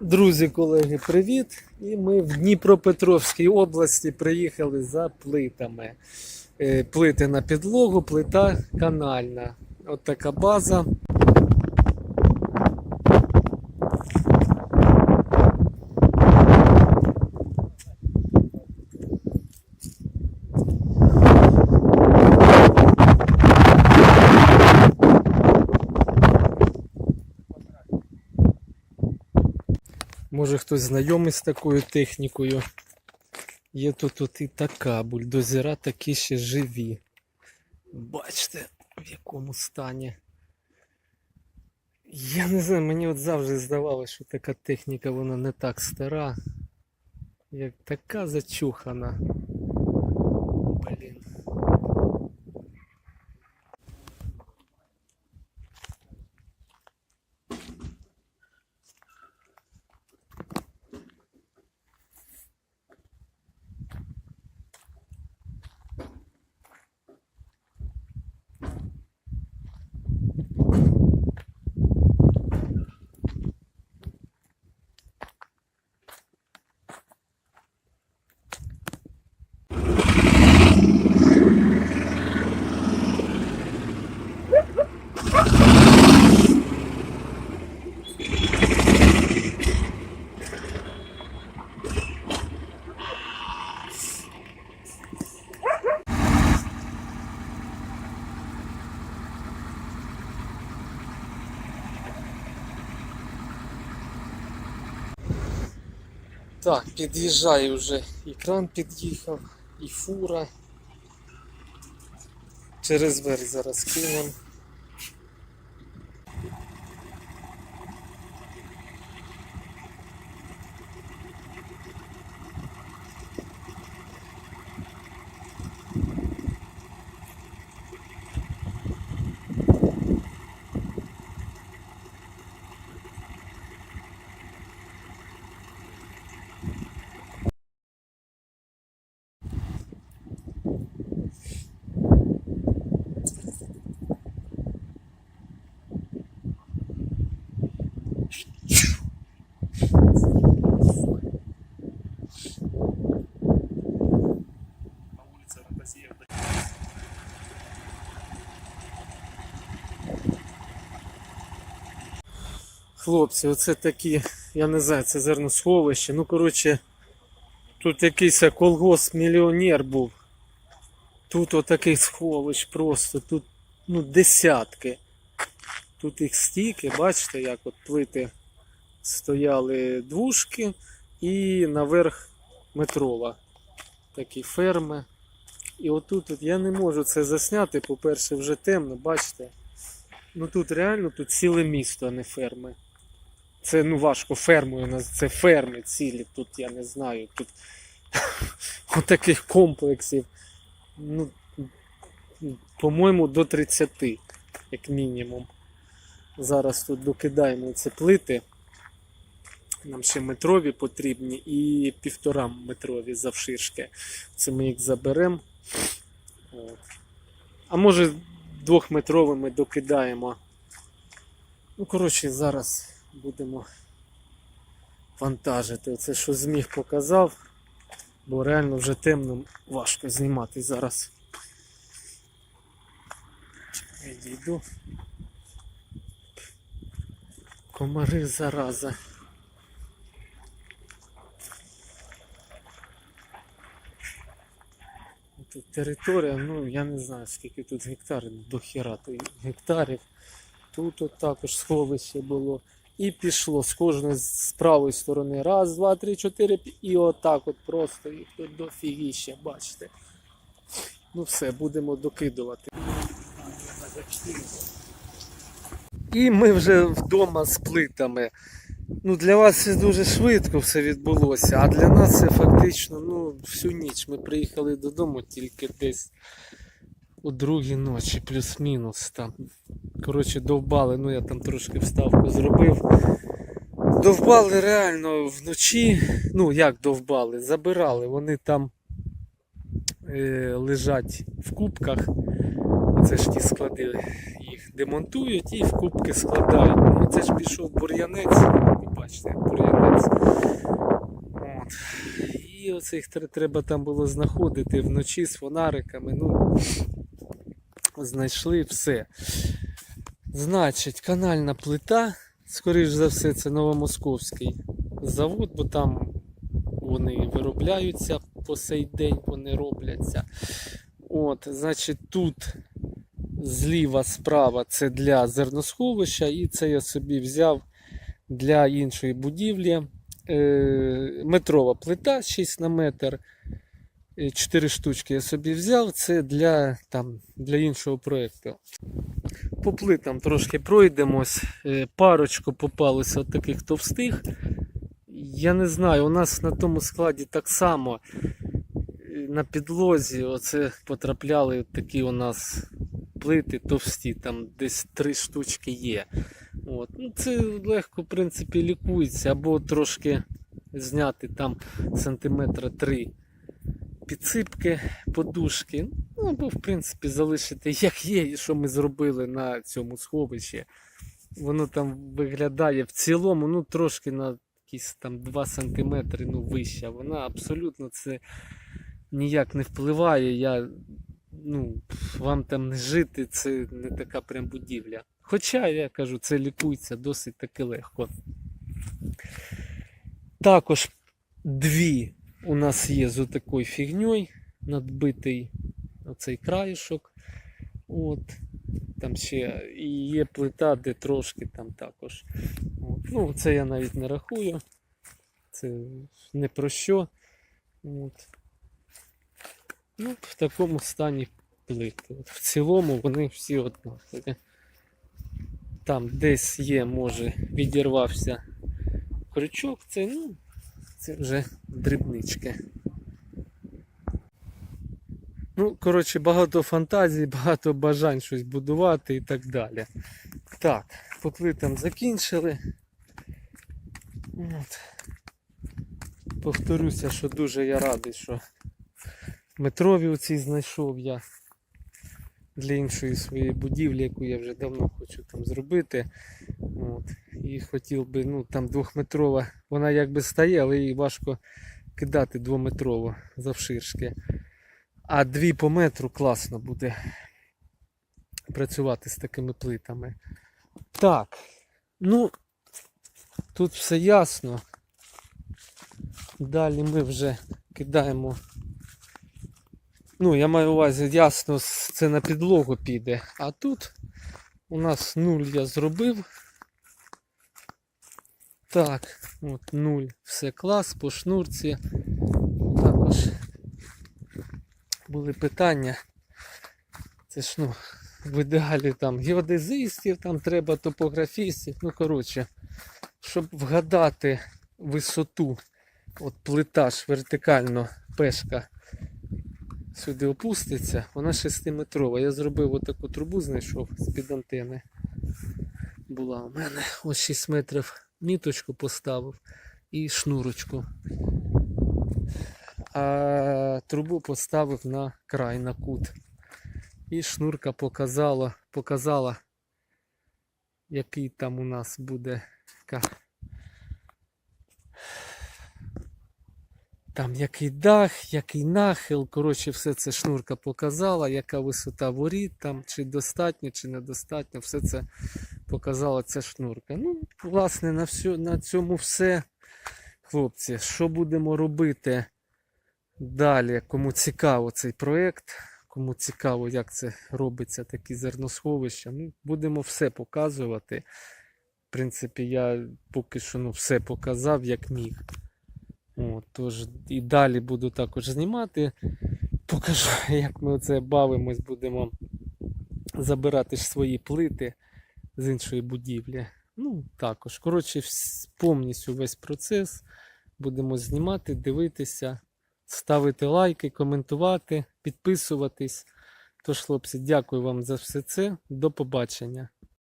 Друзі, колеги, привіт! І ми в Дніпропетровській області приїхали за плитами. Е, Плити на підлогу, плита канальна. От така база. Може хтось знайомий з такою технікою. Є тут, тут і така, бульдозера такі ще живі. Бачите, в якому стані. Я не знаю, мені от завжди здавалося, що така техніка вона не так стара. Як така зачухана. Так, під'їжджає вже і кран під'їхав, і фура. Через верх зараз кинемо. Хлопці, оце такі, я не знаю, це зерносховище. Ну, коротше, тут якийсь колгосп мільйонер був. Тут отаких сховищ просто, тут ну, десятки. Тут їх стільки, бачите, як от плити стояли двушки і наверх метрова. Такі ферми. І отут от я не можу це засняти, по-перше, вже темно, бачите. Ну тут реально тут ціле місто, а не ферми. Це ну важко фермою це ферми цілі. Тут я не знаю. Тут таких комплексів. Ну, по-моєму, до 30, як мінімум. Зараз тут докидаємо ці плити. Нам ще метрові потрібні і півтора метрові завширшки. Це ми їх заберемо. А може двохметровими докидаємо. Ну, коротше, зараз будемо вантажити. Оце що зміг показав, бо реально вже темно важко знімати зараз. Відійду. Комари зараза. Тут територія, ну я не знаю скільки тут гектарів, до хіра гектарів. Тут от також сховище було. І пішло з кожної з правої сторони. Раз, два, три, чотири. І отак от просто їх тут дофігіща, бачите. Ну все, будемо докидувати. І ми вже вдома з плитами. Ну, для вас це дуже швидко все відбулося, а для нас це фактично ну, всю ніч. Ми приїхали додому тільки десь у другій ночі, плюс-мінус там. Коротше, довбали, ну я там трошки вставку зробив. Довбали реально вночі. Ну, як довбали, забирали. Вони там е, лежать в кубках. Це ж ті склади їх демонтують і в кубки складають. Ну це ж пішов бур'янець, бачите, бур'янець. От. І оце їх треба там було знаходити вночі з фонариками. Ну, знайшли все. Значить, канальна плита, скоріш за все, це новомосковський завод, бо там вони виробляються по сей день, вони робляться. От, значить, тут зліва справа це для зерносховища, і це я собі взяв для іншої будівлі. Е, метрова плита 6 на метр. 4 штучки я собі взяв. Це для, там, для іншого проєкту. По плитам трошки пройдемось. Е, Парочку попалося от таких товстих. Я не знаю, у нас на тому складі так само е, на підлозі оце потрапляли такі у нас плити товсті, там десь три штучки є. От. Ну, це легко, в принципі, лікується, або трошки зняти там сантиметра три підсипки, подушки. Ну, або, в принципі, залишити як є, що ми зробили на цьому сховищі. Воно там виглядає в цілому, ну, трошки на якісь там 2 см ну, вища. Вона абсолютно це ніяк не впливає. Я, ну, вам там не жити, це не така прям будівля. Хоча, я кажу, це лікується досить таки легко. Також дві у нас є з отакою фігньою надбитий оцей краєшок. От. Там ще і є плита, де трошки там також. От. Ну, це я навіть не рахую. Це не про що. От. Ну, в такому стані плити. От в цілому вони всі однакові. Там десь є, може, відірвався крючок, це, ну, це вже дрібнички. Ну, коротше, багато фантазій, багато бажань щось будувати і так далі. Так, по плитам закінчили. От. Повторюся, що дуже я радий, що метрові оці знайшов я для іншої своєї будівлі, яку я вже давно хочу там зробити. І хотів би, ну там двохметрова, вона якби стає, але її важко кидати двометрово завширшки. А дві по метру класно буде працювати з такими плитами. Так, ну тут все ясно. Далі ми вже кидаємо. Ну, я маю увазі, ясно, це на підлогу піде. А тут у нас нуль я зробив. Так, от нуль, все клас, по шнурці. Також були питання. Це ж ну, в ідеалі там геодезистів, там треба топографістів. Ну, коротше, щоб вгадати висоту, от плита ж вертикально пешка сюди опуститься, вона 6-метрова. Я зробив отаку трубу, знайшов з-під антени. Була у мене ось 6 метрів міточку поставив і шнурочку. А трубу поставив на край, на кут. І шнурка показала, показала, який там у нас буде Там який дах, який нахил, коротше, все це шнурка показала, яка висота воріт, там, чи достатньо, чи недостатньо, все це показала ця шнурка. Ну, власне, на, всю, на цьому все. Хлопці, що будемо робити далі? Кому цікаво цей проєкт, кому цікаво, як це робиться, такі зерносховища, ну, будемо все показувати. В принципі, я поки що ну, все показав, як міг. От, тож і далі буду також знімати. Покажу, як ми оце бавимось, будемо забирати ж свої плити з іншої будівлі. Ну, також. Коротше, повністю весь процес будемо знімати, дивитися, ставити лайки, коментувати, підписуватись. Тож, хлопці, дякую вам за все це. До побачення.